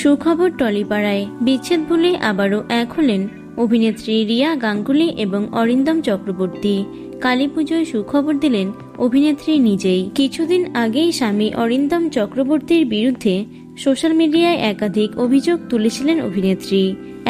সুখবর টলিপাড়ায় বিচ্ছেদ ভুলে আবারও এক হলেন অভিনেত্রী রিয়া গাঙ্গুলি এবং অরিন্দম চক্রবর্তী। কালী পুজোয় সুখবর দিলেন অভিনেত্রী নিজেই। কিছুদিন আগেই স্বামী অরিন্দম চক্রবর্তীর বিরুদ্ধে সোশ্যাল মিডিয়ায় একাধিক অভিযোগ তুলেছিলেন অভিনেত্রী।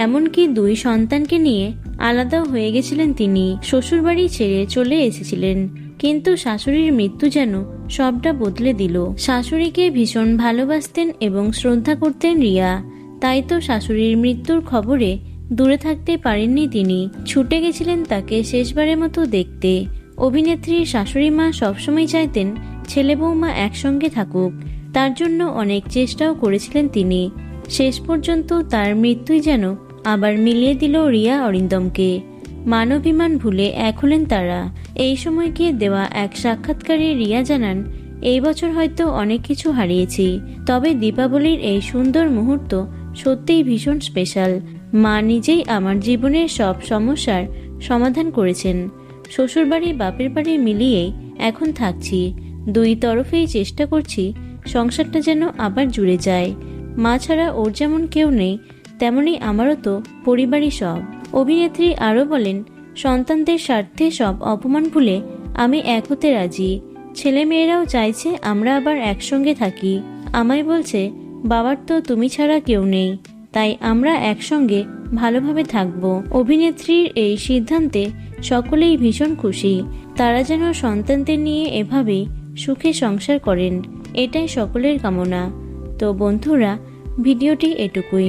এমনকি দুই সন্তানকে নিয়ে আলাদাও হয়ে গেছিলেন তিনি। শ্বশুরবাড়ি ছেড়ে চলে এসেছিলেন। কিন্তু শাশুড়ির মৃত্যু যেন সবটা বদলে দিল। শাশুড়িকে ভীষণ ভালোবাসতেন এবং শ্রদ্ধা করতেন রিয়া। তাই তো শাশুড়ির মৃত্যুর খবরে দূরে থাকতে পারেননি তিনি। ছুটে গেছিলেন তাকে শেষবারের মতো দেখতে। অভিনেত্রীর শাশুড়ি মা সবসময় চাইতেন ছেলে বৌমা একসঙ্গে থাকুক। তার জন্য অনেক চেষ্টাও করেছিলেন তিনি। শেষ পর্যন্ত তার মৃত্যুই যেন আবার মিলিয়ে দিল রিয়া অরিন্দমকে। মানবিমান ভুলে এক হলেন তারা। এই সময়কে দেওয়া এক সাক্ষাৎকারে রিয়া জানান, এই বছর হয়তো অনেক কিছু হারিয়েছি, তবে দীপাবলির এই সুন্দর মুহূর্ত সত্যিই ভীষণ স্পেশাল। মা নিজেই আমার জীবনের সব সমস্যার সমাধান করেছেন। শ্বশুরবাড়ি, বাপের বাড়ি মিলিয়েই এখন থাকছি। দুই তরফেই চেষ্টা করছি সংসারটা যেন আবার জুড়ে যায়। মা ছাড়া ওর যেমন কেউ নেই তেমনি আমারও তো, পরিবারই সব। অভিনেত্রী আরও বলেন, সন্তানদের স্বার্থে সব অপমান ভুলে আমি এক হতে রাজি। ছেলে মেয়েরাও চাইছে আমরা আবার একসঙ্গে থাকি। আমায় বলছে, বাবার তো তুমি ছাড়া কেউ নেই, তাই আমরা একসঙ্গে ভালোভাবে থাকব। অভিনেত্রীর এই সিদ্ধান্তে সকলেই ভীষণ খুশি। তারা যেন সন্তানদের নিয়ে এভাবেই সুখে সংসার করেন, এটাই সকলের কামনা। তো বন্ধুরা, ভিডিওটি এটুকুই।